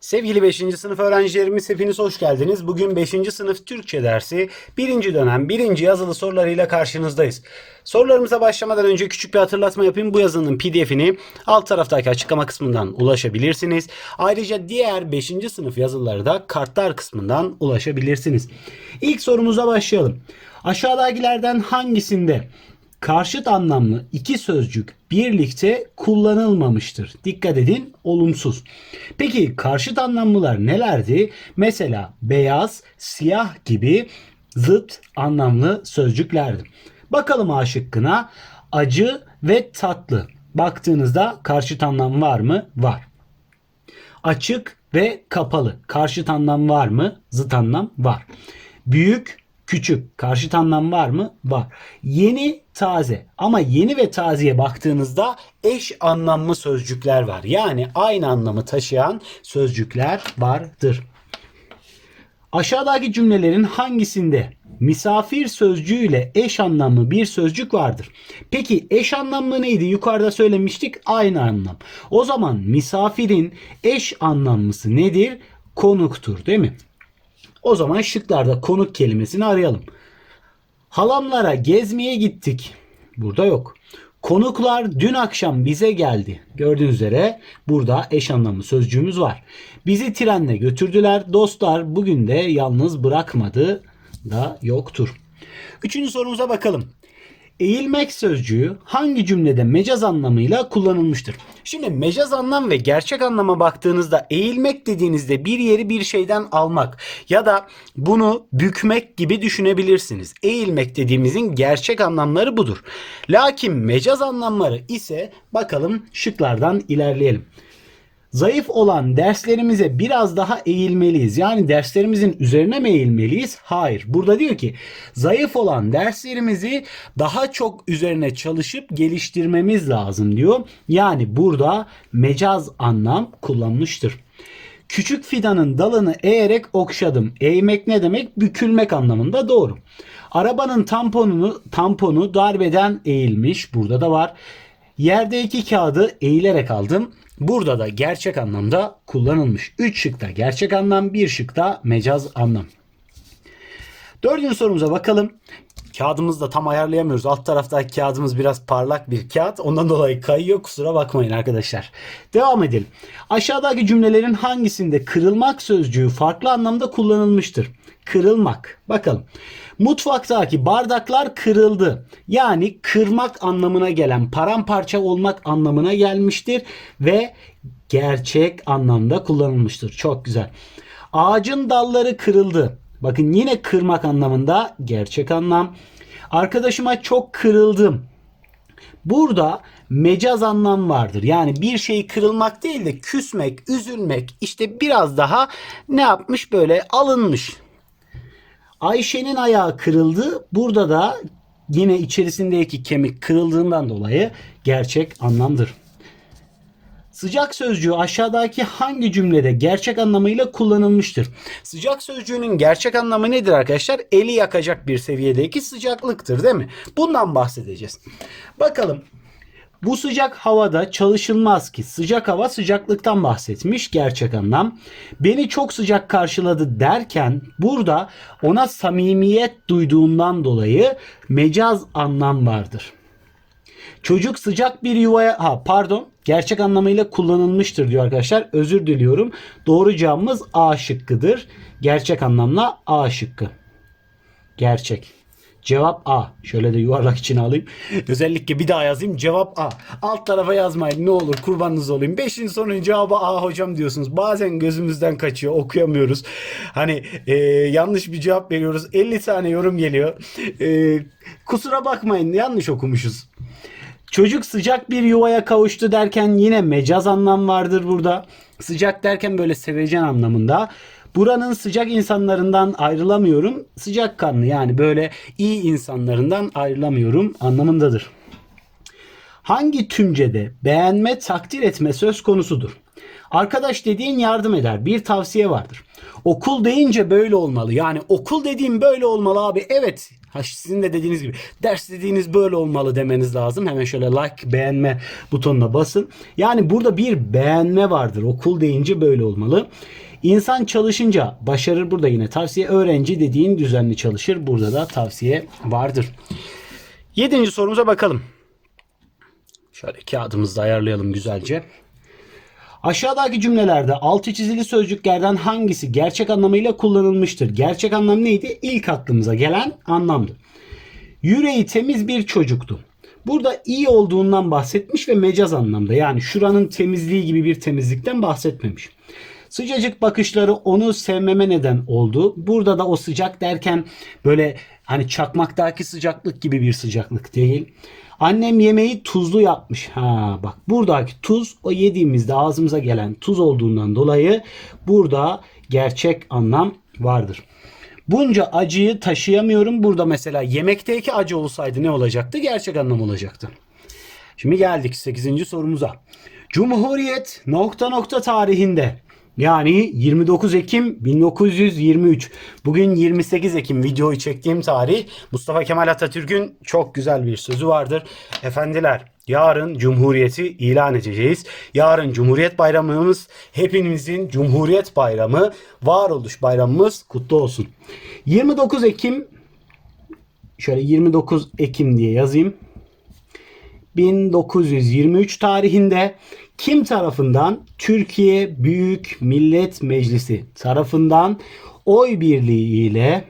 Sevgili 5. sınıf öğrencilerimiz hepiniz hoş geldiniz. Bugün 5. sınıf Türkçe dersi 1. dönem 1. yazılı sorularıyla karşınızdayız. Sorularımıza başlamadan önce küçük bir hatırlatma yapayım. Bu yazının pdf'ini alt taraftaki açıklama kısmından ulaşabilirsiniz. Ayrıca diğer 5. sınıf yazıları da kartlar kısmından ulaşabilirsiniz. İlk sorumuza başlayalım. Aşağıdakilerden hangisinde karşıt anlamlı iki sözcük birlikte kullanılmamıştır. Dikkat edin olumsuz. Peki karşıt anlamlılar nelerdi? Mesela beyaz, siyah gibi zıt anlamlı sözcüklerdi. Bakalım A şıkkına acı ve tatlı. Baktığınızda karşıt anlam var mı? Var. Açık ve kapalı. Karşıt anlam var mı? Zıt anlam var. Büyük, küçük. Karşıt anlam var mı? Var. Yeni, taze. Ama yeni ve tazeye baktığınızda eş anlamlı sözcükler var. Yani aynı anlamı taşıyan sözcükler vardır. Aşağıdaki cümlelerin hangisinde misafir sözcüğüyle eş anlamlı bir sözcük vardır? Peki eş anlamlı neydi? Yukarıda söylemiştik aynı anlam. O zaman misafirin eş anlamlısı nedir? Konuktur değil mi? O zaman şıklarda konuk kelimesini arayalım. Halamlara gezmeye gittik. Burada yok. Konuklar dün akşam bize geldi. Gördüğünüz üzere burada eş anlamlı sözcüğümüz var. Bizi trenle götürdüler. Dostlar bugün de yalnız bırakmadı da yoktur. Üçüncü sorumuza bakalım. Eğilmek sözcüğü hangi cümlede mecaz anlamıyla kullanılmıştır? Şimdi mecaz anlam ve gerçek anlama baktığınızda eğilmek dediğinizde bir yeri bir şeyden almak ya da bunu bükmek gibi düşünebilirsiniz. Eğilmek dediğimizin gerçek anlamları budur. Lakin mecaz anlamları ise bakalım şıklardan ilerleyelim. Zayıf olan derslerimize biraz daha eğilmeliyiz. Yani derslerimizin üzerine mi eğilmeliyiz? Hayır. Burada diyor ki zayıf olan derslerimizi daha çok üzerine çalışıp geliştirmemiz lazım diyor. Yani burada mecaz anlam kullanmıştır. Küçük fidanın dalını eğerek okşadım. Eğmek ne demek? Bükülmek anlamında doğru. Arabanın tamponunu tamponu darbeden eğilmiş. Burada da var. Yerde iki kağıdı eğilerek aldım. Burada da gerçek anlamda kullanılmış. 3 şıkta gerçek anlam, 1 şıkta mecaz anlam. Dördüncü sorumuza bakalım. Kağıdımızı da tam ayarlayamıyoruz. Alt taraftaki kağıdımız biraz parlak bir kağıt. Ondan dolayı kayıyor. Kusura bakmayın arkadaşlar. Devam edelim. Aşağıdaki cümlelerin hangisinde kırılmak sözcüğü farklı anlamda kullanılmıştır? Kırılmak. Bakalım. Mutfaktaki bardaklar kırıldı. Yani kırmak anlamına gelen, paramparça olmak anlamına gelmiştir ve gerçek anlamda kullanılmıştır. Çok güzel. Ağacın dalları kırıldı. Bakın yine kırmak anlamında gerçek anlam. Arkadaşıma çok kırıldım. Burada mecaz anlam vardır. Yani bir şeyi kırılmak değil de küsmek, üzülmek işte biraz daha ne yapmış böyle alınmış. Ayşe'nin ayağı kırıldı. Burada da yine içerisindeki kemik kırıldığından dolayı gerçek anlamdır. Sıcak sözcüğü aşağıdaki hangi cümlede gerçek anlamıyla kullanılmıştır? Sıcak sözcüğünün gerçek anlamı nedir arkadaşlar? Eli yakacak bir seviyedeki sıcaklıktır değil mi? Bundan bahsedeceğiz. Bakalım. Bu sıcak havada çalışılmaz ki. Sıcak hava sıcaklıktan bahsetmiş gerçek anlam. Beni çok sıcak karşıladı derken burada ona samimiyet duyduğundan dolayı mecaz anlam vardır. Çocuk sıcak bir yuvaya ha pardon gerçek anlamıyla kullanılmıştır diyor arkadaşlar. Özür diliyorum. Doğru cevabımız A şıkkıdır. Gerçek anlamla A şıkkı. Gerçek. Cevap A. Şöyle de yuvarlak içine alayım. Özellikle bir daha yazayım. Cevap A. Alt tarafa yazmayın ne olur kurbanınız olayım. Beşin sonunun cevabı A hocam diyorsunuz. Bazen gözümüzden kaçıyor okuyamıyoruz. Hani e, yanlış bir cevap veriyoruz. 50 tane yorum geliyor. E, kusura bakmayın yanlış okumuşuz. Çocuk sıcak bir yuvaya kavuştu derken yine mecaz anlam vardır burada. Sıcak derken böyle sevecen anlamında. Buranın sıcak insanlarından ayrılamıyorum. Sıcak kanlı yani böyle iyi insanlarından ayrılamıyorum anlamındadır. Hangi tümcede beğenme, takdir etme söz konusudur? Arkadaş dediğin yardım eder. Bir tavsiye vardır. Okul deyince böyle olmalı. Yani okul dediğim böyle olmalı abi. Evet. Ha, sizin de dediğiniz gibi ders dediğiniz böyle olmalı demeniz lazım. Hemen şöyle like beğenme butonuna basın. Yani burada bir beğenme vardır. Okul deyince böyle olmalı. İnsan çalışınca başarır burada yine tavsiye. Öğrenci dediğin düzenli çalışır. Burada da tavsiye vardır. Yedinci sorumuza bakalım. Şöyle kağıdımızı da ayarlayalım güzelce. Aşağıdaki cümlelerde altı çizili sözcüklerden hangisi gerçek anlamıyla kullanılmıştır? Gerçek anlam neydi? İlk aklımıza gelen anlamdı. Yüreği temiz bir çocuktu. Burada iyi olduğundan bahsetmiş ve mecaz anlamda. Yani şuranın temizliği gibi bir temizlikten bahsetmemiş. Sıcacık bakışları onu sevmeme neden oldu. Burada da o sıcak derken böyle hani çakmaktaki sıcaklık gibi bir sıcaklık değil. Annem yemeği tuzlu yapmış. Ha bak buradaki tuz o yediğimizde ağzımıza gelen tuz olduğundan dolayı burada gerçek anlam vardır. Bunca acıyı taşıyamıyorum. Burada mesela yemekteki acı olsaydı ne olacaktı? Gerçek anlam olacaktı. Şimdi geldik 8. sorumuza. Cumhuriyet nokta nokta tarihinde yani 29 Ekim 1923. Bugün 28 Ekim videoyu çektiğim tarih. Mustafa Kemal Atatürk'ün çok güzel bir sözü vardır. Efendiler yarın Cumhuriyeti ilan edeceğiz. Yarın Cumhuriyet Bayramımız hepimizin Cumhuriyet Bayramı, varoluş bayramımız kutlu olsun. 29 Ekim şöyle 29 Ekim diye yazayım. 1923 tarihinde kim tarafından? Türkiye Büyük Millet Meclisi tarafından oy birliği ile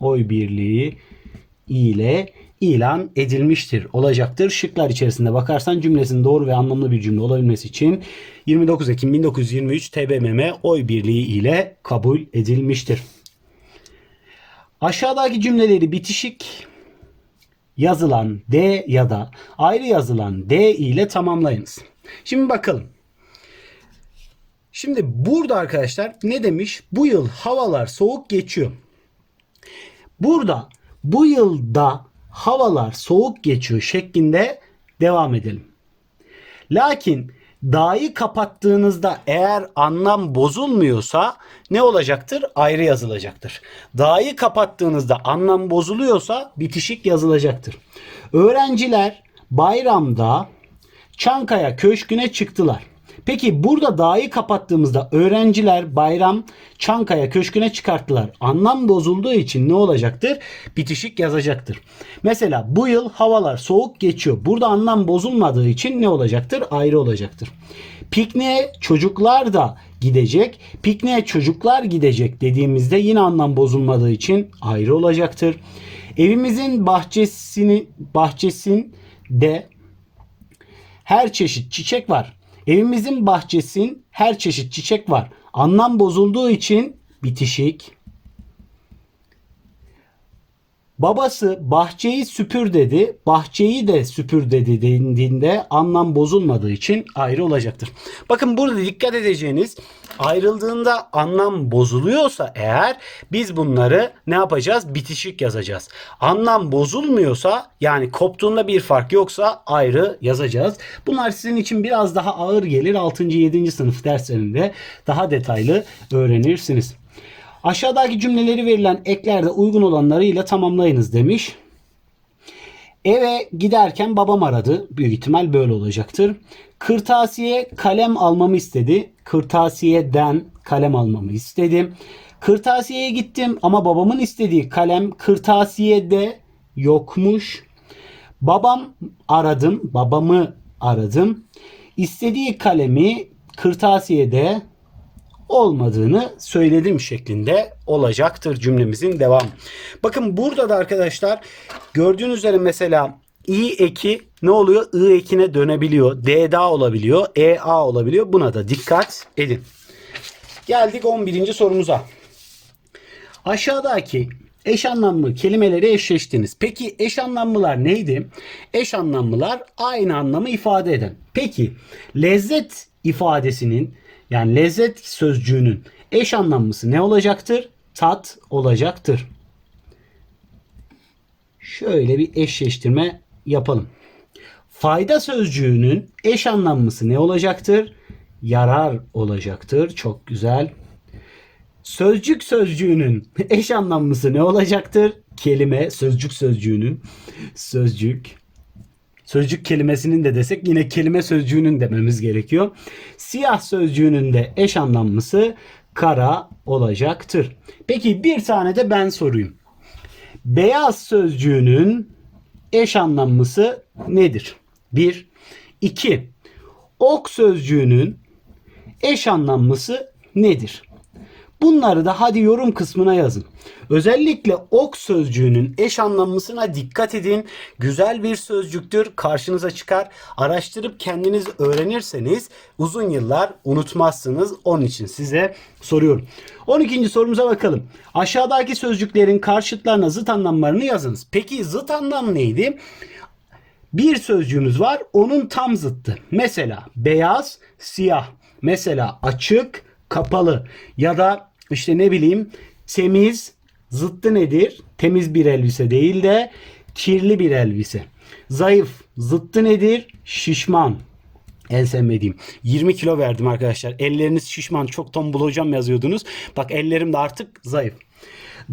oy birliği ile ilan edilmiştir. Olacaktır. Şıklar içerisinde bakarsan cümlesinin doğru ve anlamlı bir cümle olabilmesi için 29 Ekim 1923 TBMM oy birliği ile kabul edilmiştir. Aşağıdaki cümleleri bitişik yazılan D ya da ayrı yazılan D ile tamamlayınız. Şimdi bakalım. Şimdi burada arkadaşlar ne demiş? Bu yıl havalar soğuk geçiyor. Burada bu yılda havalar soğuk geçiyor şeklinde devam edelim. Lakin dağı kapattığınızda eğer anlam bozulmuyorsa ne olacaktır? Ayrı yazılacaktır. Dağı kapattığınızda anlam bozuluyorsa bitişik yazılacaktır. Öğrenciler bayramda Çankaya Köşkü'ne çıktılar. Peki burada dağı kapattığımızda öğrenciler bayram Çankaya Köşkü'ne çıkarttılar. Anlam bozulduğu için ne olacaktır? Bitişik yazacaktır. Mesela bu yıl havalar soğuk geçiyor. Burada anlam bozulmadığı için ne olacaktır? Ayrı olacaktır. Pikniğe çocuklar da gidecek. Pikniğe çocuklar gidecek dediğimizde yine anlam bozulmadığı için ayrı olacaktır. Evimizin bahçesini bahçesinde her çeşit çiçek var. Evimizin bahçesin her çeşit çiçek var. Anlam bozulduğu için bitişik. Babası bahçeyi süpür dedi. Bahçeyi de süpür dedi dendiğinde anlam bozulmadığı için ayrı olacaktır. Bakın burada dikkat edeceğiniz ayrıldığında anlam bozuluyorsa eğer biz bunları ne yapacağız? Bitişik yazacağız. Anlam bozulmuyorsa yani koptuğunda bir fark yoksa ayrı yazacağız. Bunlar sizin için biraz daha ağır gelir. 6. 7. sınıf derslerinde daha detaylı öğrenirsiniz. Aşağıdaki cümleleri verilen eklerde uygun olanlarıyla tamamlayınız demiş. Eve giderken babam aradı. Büyük ihtimal böyle olacaktır. Kırtasiye kalem almamı istedi. Kırtasiyeden kalem almamı istedim. Kırtasiyeye gittim ama babamın istediği kalem kırtasiyede yokmuş. Babam aradım. Babamı aradım. İstediği kalemi kırtasiyede olmadığını söyledim şeklinde olacaktır cümlemizin devam. Bakın burada da arkadaşlar gördüğünüz üzere mesela i eki ne oluyor? I ekine dönebiliyor. D da olabiliyor. E a olabiliyor. Buna da dikkat edin. Geldik 11. sorumuza. Aşağıdaki eş anlamlı kelimeleri eşleştiniz. Peki eş anlamlılar neydi? Eş anlamlılar aynı anlamı ifade eden. Peki lezzet ifadesinin yani lezzet sözcüğünün eş anlamlısı ne olacaktır? Tat olacaktır. Şöyle bir eşleştirme yapalım. Fayda sözcüğünün eş anlamlısı ne olacaktır? yarar olacaktır. Çok güzel. Sözcük sözcüğünün eş anlamlısı ne olacaktır? Kelime sözcük sözcüğünün sözcük sözcük kelimesinin de desek yine kelime sözcüğünün dememiz gerekiyor. Siyah sözcüğünün de eş anlamlısı kara olacaktır. Peki bir tane de ben sorayım. Beyaz sözcüğünün eş anlamlısı nedir? 1 2 Ok sözcüğünün eş anlamlısı nedir? Bunları da hadi yorum kısmına yazın. Özellikle ok sözcüğünün eş anlamlısına dikkat edin. Güzel bir sözcüktür. Karşınıza çıkar. Araştırıp kendiniz öğrenirseniz uzun yıllar unutmazsınız. Onun için size soruyorum. 12. sorumuza bakalım. Aşağıdaki sözcüklerin karşıtlarına zıt anlamlarını yazınız. Peki zıt anlam neydi? bir sözcüğümüz var. Onun tam zıttı. Mesela beyaz, siyah. Mesela açık, kapalı. Ya da işte ne bileyim temiz, zıttı nedir? Temiz bir elbise değil de kirli bir elbise. Zayıf, zıttı nedir? Şişman. En sevmediğim. 20 kilo verdim arkadaşlar. Elleriniz şişman, çok tombul hocam yazıyordunuz. Bak ellerim de artık zayıf.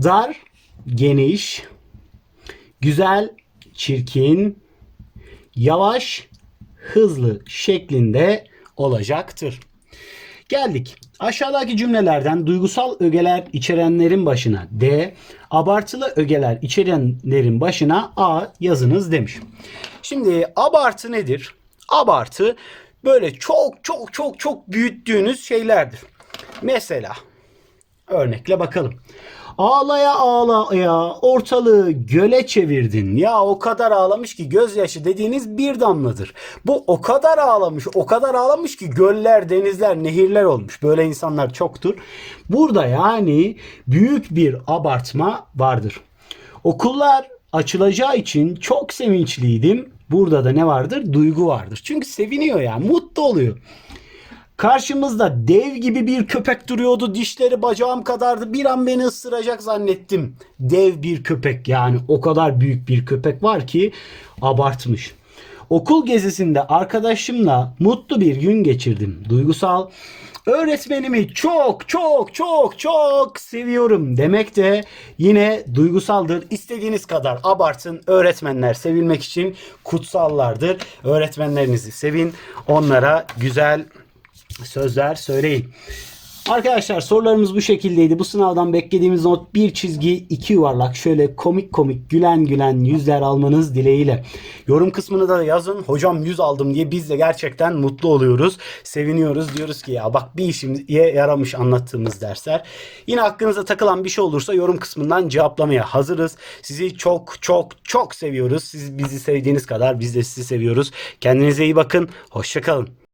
Dar, geniş, güzel, çirkin, yavaş, hızlı şeklinde olacaktır. Geldik. Aşağıdaki cümlelerden duygusal ögeler içerenlerin başına D, abartılı ögeler içerenlerin başına A yazınız demiş. Şimdi abartı nedir? Abartı böyle çok çok çok çok büyüttüğünüz şeylerdir. Mesela örnekle bakalım. Ağlaya ağlaya ortalığı göle çevirdin. Ya o kadar ağlamış ki gözyaşı dediğiniz bir damladır. Bu o kadar ağlamış, o kadar ağlamış ki göller, denizler, nehirler olmuş. Böyle insanlar çoktur. Burada yani büyük bir abartma vardır. Okullar açılacağı için çok sevinçliydim. Burada da ne vardır? Duygu vardır. Çünkü seviniyor ya, mutlu oluyor. Karşımızda dev gibi bir köpek duruyordu. Dişleri bacağım kadardı. Bir an beni ısıracak zannettim. Dev bir köpek yani o kadar büyük bir köpek var ki abartmış. Okul gezisinde arkadaşımla mutlu bir gün geçirdim. Duygusal. Öğretmenimi çok çok çok çok seviyorum demek de yine duygusaldır. İstediğiniz kadar abartın. Öğretmenler sevilmek için kutsallardır. Öğretmenlerinizi sevin. Onlara güzel sözler söyleyin. Arkadaşlar sorularımız bu şekildeydi. Bu sınavdan beklediğimiz not bir çizgi iki yuvarlak şöyle komik komik gülen gülen yüzler almanız dileğiyle. Yorum kısmını da yazın. Hocam 100 aldım diye biz de gerçekten mutlu oluyoruz. Seviniyoruz. Diyoruz ki ya bak bir işimize yaramış anlattığımız dersler. Yine aklınıza takılan bir şey olursa yorum kısmından cevaplamaya hazırız. Sizi çok çok çok seviyoruz. Siz bizi sevdiğiniz kadar biz de sizi seviyoruz. Kendinize iyi bakın. Hoşçakalın.